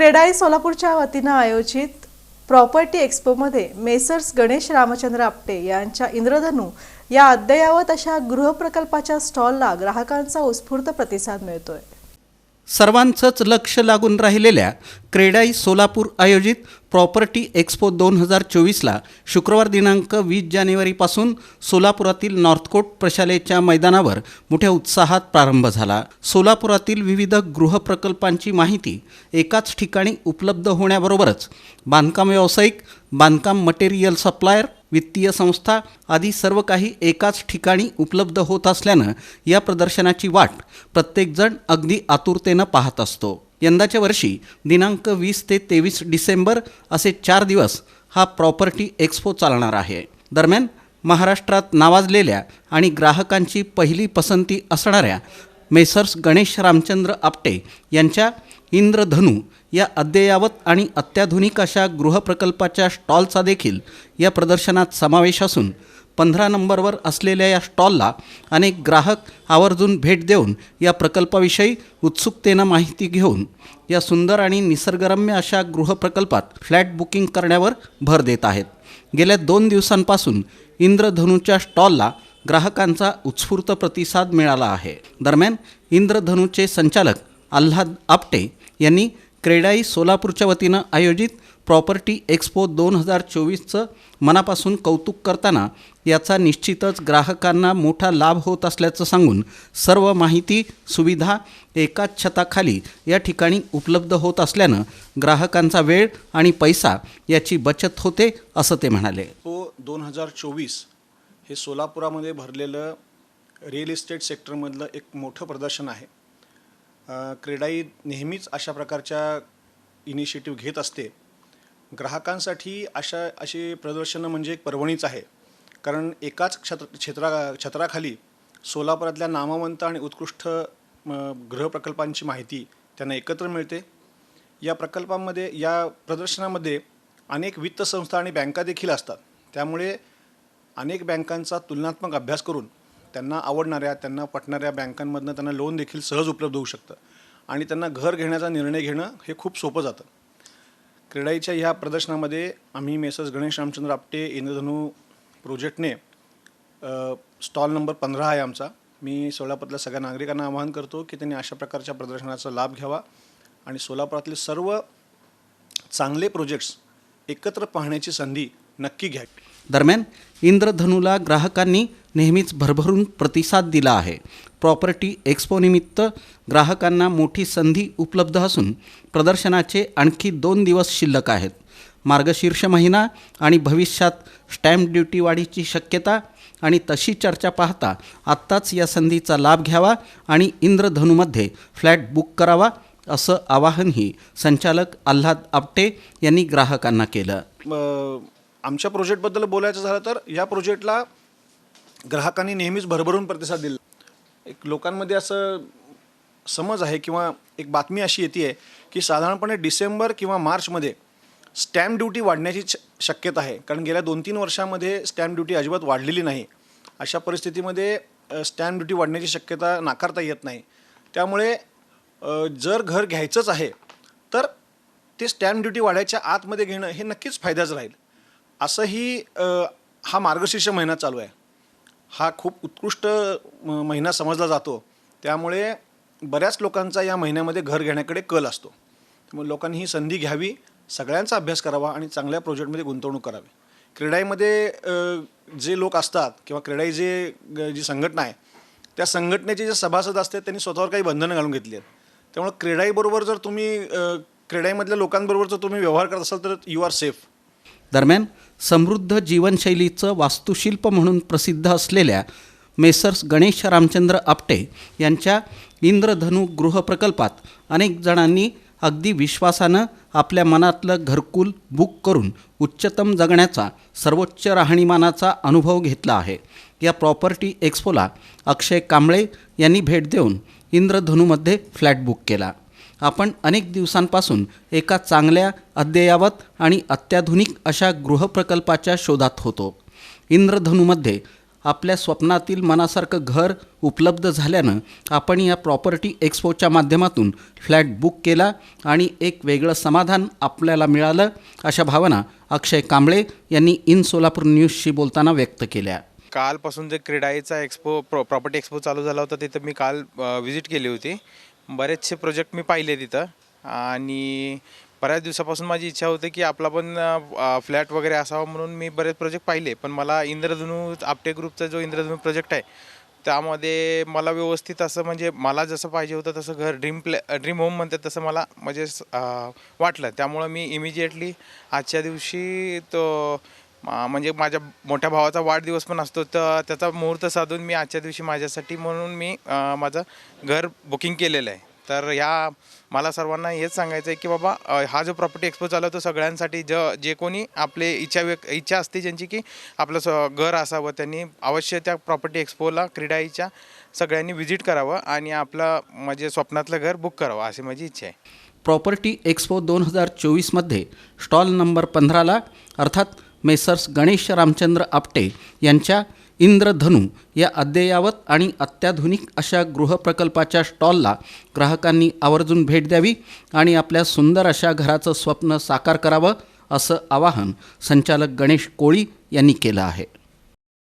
क्रेडाई सोलापूरच्या वतीनं आयोजित प्रॉपर्टी एक्स्पोमध्ये मेसर्स गणेश रामचंद्र आपटे यांच्या इंद्रधनू या अद्ययावत अशा गृहप्रकल्पाच्या स्टॉलला ग्राहकांचा उत्स्फूर्त प्रतिसाद मिळतोय. सर्वांचंच लक्ष लागून राहिलेल्या क्रेडाई सोलापूर आयोजित प्रॉपर्टी एक्स्पो दोन हजार चोवीसला शुक्रवार दिनांक वीस जानेवारीपासून सोलापुरातील नॉर्थकोट प्रशालेच्या मैदानावर मोठ्या उत्साहात प्रारंभ झाला. सोलापुरातील विविध गृहप्रकल्पांची माहिती एकाच ठिकाणी उपलब्ध होण्याबरोबरच बांधकाम व्यावसायिक बांधकाम मटेरियल सप्लायर वित्तीय संस्था आदी सर्व काही एकाच ठिकाणी उपलब्ध होत असल्यानं या प्रदर्शनाची वाट प्रत्येकजण अगदी आतुरतेनं पाहत असतो. यंदाच्या वर्षी दिनांक वीस ते तेवीस डिसेंबर असे चार दिवस हा प्रॉपर्टी एक्स्पो चालणार आहे. दरम्यान महाराष्ट्रात नावाजलेल्या आणि ग्राहकांची पहिली पसंती असणाऱ्या मेसर्स गणेश रामचंद्र आपटे यांच्या इंद्रधनू या अद्ययावत आणि अत्याधुनिक अशा गृहप्रकल्पाच्या स्टॉलचा देखील या प्रदर्शनात समावेश असून पंधरा नंबरवर असलेल्या या स्टॉलला अनेक ग्राहक आवर्जून भेट देऊन या प्रकल्पाविषयी उत्सुकतेनं माहिती घेऊन या सुंदर आणि निसर्गरम्य अशा गृहप्रकल्पात फ्लॅट बुकिंग करण्यावर भर देत आहेत. गेल्या दोन दिवसांपासून इंद्रधनूच्या स्टॉलला ग्राहकांचा उत्स्फूर्त प्रतिसाद मिळाला आहे. दरम्यान इंद्रधनूचे संचालक आल्हाद आपटे यांनी क्रेडाई सोलापूरच्या वतीनं आयोजित प्रॉपर्टी एक्स्पो दोन हजार चोवीसचं मनापासून कौतुक करताना याचा निश्चितच ग्राहकांना मोठा लाभ होत असल्याचं सांगून सर्व माहिती सुविधा एकाच छताखाली या ठिकाणी उपलब्ध होत असल्यानं ग्राहकांचा वेळ आणि पैसा याची बचत होते असं ते म्हणाले. तो दोन हजार चोवीस हे सोलापुरामध्ये भरलेलं रिअल इस्टेट सेक्टरमधलं एक मोठं प्रदर्शन आहे. क्रेडाई नेहमीच अशा प्रकारच्या इनिशिएटिव्ह घेत असते. ग्राहकांसाठी अशा अशी प्रदर्शनं म्हणजे एक पर्वणीच आहे. कारण एकाच क्षेत्र क्षेत्रा क्षेत्राखाली सोलापुरातल्या नामवंत आणि उत्कृष्ट म, गृहप्रकल्पांची माहिती त्यांना एकत्र मिळते. या प्रकल्पांमध्ये या प्रदर्शनामध्ये अनेक वित्त संस्था आणि बँका देखील असतात. त्यामुळे अनेक बँकांचा तुलनात्मक अभ्यास करून त्यांना आवडणाऱ्या त्यांना पटणाऱ्या बँकांमधनं त्यांना लोन देखील सहज उपलब्ध होऊ शकतं. आणि त्यांना घर घेण्याचा निर्णय घेणं हे खूप सोपं जातं. क्रीडाईच्या ह्या प्रदर्शनामध्ये आम्ही मेसर्स गणेश रामचंद्र आपटे इंद्रधनू प्रोजेक्टने स्टॉल नंबर पंधरा आहे आमचा. मी सोलापूरातल्या सगळ्या नागरिकांना आवाहन करतो की त्यांनी अशा प्रकारच्या प्रदर्शनाचा लाभ घ्यावा आणि सोलापुरातले सर्व चांगले प्रोजेक्ट्स एकत्र पाहण्याची संधी नक्की घ्यावी दरम्यान इंद्रधनूला ग्राहकांनी नेहमीच भरभरून प्रतिसाद दिला आहे. प्रॉपर्टी एक्स्पोनिमित्त ग्राहकांना मोठी संधी उपलब्ध असून प्रदर्शनाचे आणखी दोन दिवस शिल्लक आहेत. मार्गशीर्ष महिना आणि भविष्यात स्टॅम्प ड्युटी वाढीची शक्यता आणि तशी चर्चा पाहता आत्ताच या संधीचा लाभ घ्यावा आणि इंद्रधनूमध्ये फ्लॅट बुक करावा असं आवाहनही संचालक आल्हाद आपटे यांनी ग्राहकांना केलं. आमच्या प्रोजेक्टबद्दल बोलायचं झालं तर या प्रोजेक्टला ग्राहकांनी नेहमीच भरभरून प्रतिसाद दिला. एक लोकांमध्ये असं समज आहे किंवा एक बातमी अशी येते आहे की साधारणपणे डिसेंबर किंवा मार्चमध्ये स्टॅम्प ड्युटी वाढण्याची शक्यता आहे. कारण गेल्या दोन तीन वर्षामध्ये स्टॅम्प ड्युटी अजिबात वाढलेली नाही. अशा परिस्थितीमध्ये स्टॅम्प ड्युटी वाढण्याची शक्यता नाकारता येत नाही. त्यामुळे जर घर घ्यायचंच आहे तर ते स्टॅम्प ड्युटी वाढायच्या आतमध्ये घेणं हे नक्कीच फायद्याचं राहील. असंही हा मार्गशीर्ष महिना चालू आहे. हा खूप उत्कृष्ट म- महिना समजला जातो. त्यामुळे बऱ्याच लोकांचा या महिन्यामध्ये घर घेण्याकडे कल असतो. त्यामुळे लोकांनी ही संधी घ्यावी सगळ्यांचा अभ्यास करावा आणि चांगल्या प्रोजेक्टमध्ये गुंतवणूक करावी. क्रीडाईमध्ये जे लोक असतात किंवा क्रीडाई जे ग- जी संघटना आहे त्या संघटनेचे जे सभासद असतात त्यांनी स्वतःवर काही बंधनं घालून घेतली आहेत. त्यामुळे क्रीडाईबरोबर जर तुम्ही क्रीडाईमधल्या लोकांबरोबर जर तुम्ही व्यवहार करत असाल तर यू आर सेफ. दरम्यान समृद्ध जीवनशैलीचं वास्तुशिल्प म्हणून प्रसिद्ध असलेल्या मेसर्स गणेश रामचंद्र आपटे यांच्या इंद्रधनु गृहप्रकल्पात अनेक जणांनी अगदी विश्वासानं आपल्या मनातलं घरकुल बुक करून उच्चतम जगण्याचा सर्वोच्च राहणीमानाचा अनुभव घेतला आहे. या प्रॉपर्टी एक्स्पोला अक्षय कांबळे यांनी भेट देऊन इंद्रधनूमध्ये फ्लॅट बुक केला. आपण अनेक दिवसांपासून एका चांगल्या अद्ययावत आणि अत्याधुनिक अशा गृहप्रकल्पाच्या शोधात होतो. इंद्रधनूमध्ये आपल्या स्वप्नातील मनासारखं घर उपलब्ध झाल्यानं आपण या प्रॉपर्टी एक्सपोच्या माध्यमातून फ्लॅट बुक केला आणि एक वेगळं समाधान आपल्याला मिळालं अशा भावना अक्षय कांबळे यांनी इन सोलापूर न्यूजशी बोलताना व्यक्त केल्या. कालपासून जे क्रीडाईचा एक्सपो प्रॉ प्रॉपर्टी एक्सपो चालू झाला होता तिथं मी काल विजिट केली होती. बरेचसे प्रोजेक्ट मी पाहिले तिथं. आणि बऱ्याच दिवसापासून माझी इच्छा होती की आपला पण फ्लॅट वगैरे असावा म्हणून मी बरेच प्रोजेक्ट पाहिले. पण मला इंद्रधनू आपटे ग्रुपचा जो इंद्रधनू प्रोजेक्ट आहे त्यामध्ये मला व्यवस्थित असं म्हणजे मला जसं पाहिजे होतं तसं घर ड्रीम प्लॅ ड्रीम होम म्हणतात तसं मला म्हणजे वाटलं. त्यामुळं मी इमिजिएटली आजच्या दिवशी तो म्हणजे माझ्या मोठ्या भावाचा वाढदिवस पण असतो तर त्याचा मुहूर्त साधून मी आजच्या दिवशी माझ्यासाठी म्हणून मी माझं घर बुकिंग केलेलं आहे. तर ह्या मला सर्वांना हेच सांगायचं आहे की बाबा हा जो प्रॉपर्टी एक्सपो चालू तो सगळ्यांसाठी ज जे कोणी आपले इच्छा व्यक् इच्छा असते ज्यांची की आपलं स घर असावं त्यांनी अवश्य त्या प्रॉपर्टी एक्सपोला क्रीडाईच्या सगळ्यांनी व्हिजिट करावं आणि आपलं म्हणजे स्वप्नातलं घर बुक करावं अशी माझी इच्छा आहे. प्रॉपर्टी एक्सपो दोन हजार चोवीसमध्ये स्टॉल नंबर पंधराला अर्थात मेसर्स गणेश रामचंद्र आपटे यांच्या इंद्रधनू या अद्ययावत आणि अत्याधुनिक अशा गृहप्रकल्पाच्या स्टॉलला ग्राहकांनी आवर्जून भेट द्यावी आणि आपल्या सुंदर अशा घराचं स्वप्न साकार करावं असं आवाहन संचालक गणेश कोळी यांनी केलं आहे.